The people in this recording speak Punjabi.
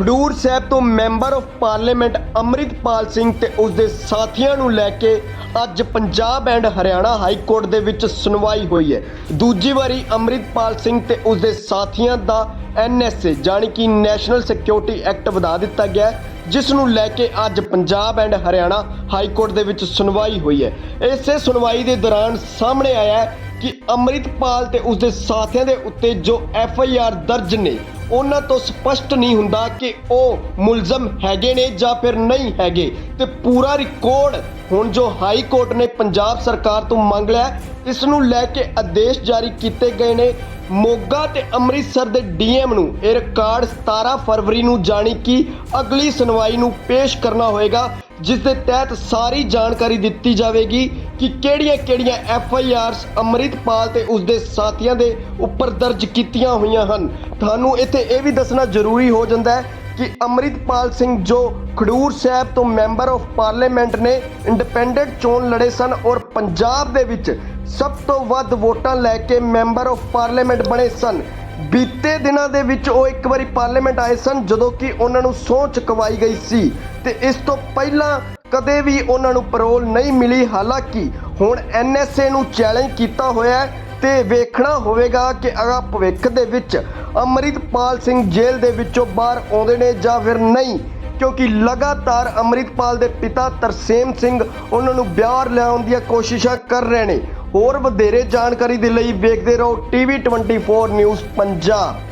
ਖਡੂਰ ਸਾਹਿਬ ਤੋਂ member of parliament Amritpal Singh ਤੇ ਉਸ ਦੇ ਸਾਥੀਆਂ ਨੂੰ ਲੈ ਕੇ ਅੱਜ Punjab and Haryana high court ਦੇ ਵਿੱਚ ਸੁਣਵਾਈ ਹੋਈ ਹੈ। ਦੂਜੀ ਵਾਰੀ ਅੰਮ੍ਰਿਤਪਾਲ ਸਿੰਘ ਤੇ ਉਸ ਦੇ ਸਾਥੀਆਂ ਦਾ ਐਨਐਸਏ ਜਾਣੀ ਕਿ ਨੈਸ਼ਨਲ ਸਿਕਿਉਰਿਟੀ ਐਕਟ ਵਧਾ ਦਿੱਤਾ ਗਿਆ ਜਿਸ ਨੂੰ ਲੈ ਕੇ ਅੱਜ Punjab and Haryana high court ਦੇ ਵਿੱਚ ਸੁਣਵਾਈ ਹੋਈ ਹੈ। ਇਸੇ ਸੁਣਵਾਈ ਦੇ ਦੌਰਾਨ ਸਾਹਮਣੇ ਆਇਆ ਕਿ ਅੰਮ੍ਰਿਤਪਾਲ ਤੇ ਉਸ ਦੇ ਸਾਥੀਆਂ ਦੇ ਉੱਤੇ ਜੋ ਐਫ ਆਈ ਆਰ ਦਰਜ ਨੇ ਉਹਨਾਂ ਤੋਂ ਸਪਸ਼ਟ ਨਹੀਂ ਹੁੰਦਾ ਕਿ ਉਹ ਮੁਲਜ਼ਮ ਹੈਗੇ ਨੇ ਜਾਂ ਫਿਰ ਨਹੀਂ ਹੈਗੇ। ਤੇ ਪੂਰਾ ਰਿਕਾਰਡ ਹੁਣ ਜੋ ਹਾਈ ਕੋਰਟ ਨੇ ਪੰਜਾਬ ਸਰਕਾਰ ਤੋਂ ਮੰਗ ਲਿਆ ਹੈ, ਇਸ ਨੂੰ ਲੈ ਕੇ ਆਦੇਸ਼ ਜਾਰੀ ਕੀਤੇ ਗਏ ਨੇ। ਮੋਗਾ ਤੇ ਅੰਮ੍ਰਿਤਸਰ ਦੇ ਡੀਐਮ ਨੂੰ ਇਹ ਰਿਕਾਰਡ 17 ਫਰਵਰੀ ਨੂੰ ਜਾਣੀ ਕਿ ਅਗਲੀ ਸੁਣਵਾਈ ਨੂੰ ਪੇਸ਼ ਕਰਨਾ ਹੋਏਗਾ, ਜਿਸ ਦੇ ਤਹਿਤ ਸਾਰੀ ਜਾਣਕਾਰੀ ਦਿੱਤੀ ਜਾਵੇਗੀ ਕਿ ਕਿਹੜੀਆਂ-ਕਿਹੜੀਆਂ ਐਫ ਆਈ ਆਰਸ ਅੰਮ੍ਰਿਤਪਾਲ ਤੇ ਉਸ ਦੇ ਸਾਥੀਆਂ ਦੇ ਉੱਪਰ ਦਰਜ ਕੀਤੀਆਂ ਹੋਈਆਂ ਹਨ। ਤੁਹਾਨੂੰ ਇੱਥੇ ਇਹ ਵੀ ਦੱਸਣਾ ਜ਼ਰੂਰੀ ਹੋ ਜਾਂਦਾ ਹੈ ਕਿ ਅੰਮ੍ਰਿਤਪਾਲ ਸਿੰਘ ਜੋ ਖਡੂਰ ਸਾਹਿਬ ਤੋਂ ਮੈਂਬਰ ਆਫ ਪਾਰਲੀਮੈਂਟ ਨੇ ਇੰਡੀਪੈਂਡੈਂਟ ਚੋਣ ਲੜੇ ਸਨ ਔਰ ਪੰਜਾਬ ਦੇ ਵਿੱਚ ਸਭ ਤੋਂ ਵੱਧ ਵੋਟਾਂ ਲੈ ਕੇ ਮੈਂਬਰ ਆਫ ਪਾਰਲੀਮੈਂਟ ਬਣੇ ਸਨ, ਬੀਤੇ ਦਿਨਾਂ ਦੇ ਵਿੱਚ ਉਹ ਇੱਕ ਵਾਰੀ ਪਾਰਲੀਮੈਂਟ ਆਏ ਸਨ ਜਦੋਂ ਕਿ ਉਹਨਾਂ ਨੂੰ ਸਹੁੰ ਚੁਕਵਾਈ ਗਈ ਸੀ ਤੇ ਇਸ ਤੋਂ ਪਹਿਲਾਂ ਕਦੇ ਵੀ ਉਹਨਾਂ ਨੂੰ ਪੈਰੋਲ ਨਹੀਂ ਮਿਲੀ ਹਾਲਾਂਕਿ ਹੁਣ ਐਨਐਸਏ ਨੂੰ ਚੈਲੰਜ ਕੀਤਾ ਹੋਇਆ ਹੈ ਤੇ ਵੇਖਣਾ ਹੋਵੇਗਾ ਕਿ ਅਗਾ ਭਵਿੱਖ ਦੇ ਵਿੱਚ ਅੰਮ੍ਰਿਤਪਾਲ ਸਿੰਘ ਜੇਲ੍ਹ ਦੇ ਵਿੱਚੋਂ ਬਾਹਰ ਆਉਂਦੇ ਨੇ ਜਾਂ ਫਿਰ ਨਹੀਂ, ਕਿਉਂਕਿ ਲਗਾਤਾਰ ਅੰਮ੍ਰਿਤਪਾਲ ਦੇ ਪਿਤਾ ਤਰਸੇਮ ਸਿੰਘ ਉਹਨਾਂ ਨੂੰ ਬਿਆਰ ਲਿਆਉਣ ਦੀਆਂ ਕੋਸ਼ਿਸ਼ਾਂ ਕਰ ਰਹੇ ਨੇ। ਹੋਰ ਵਧੇਰੇ ਜਾਣਕਾਰੀ ਦੇ ਲਈ ਵੇਖਦੇ ਰਹੋ ਟੀਵੀ 24 ਨਿਊਜ਼ ਪੰਜਾਬ।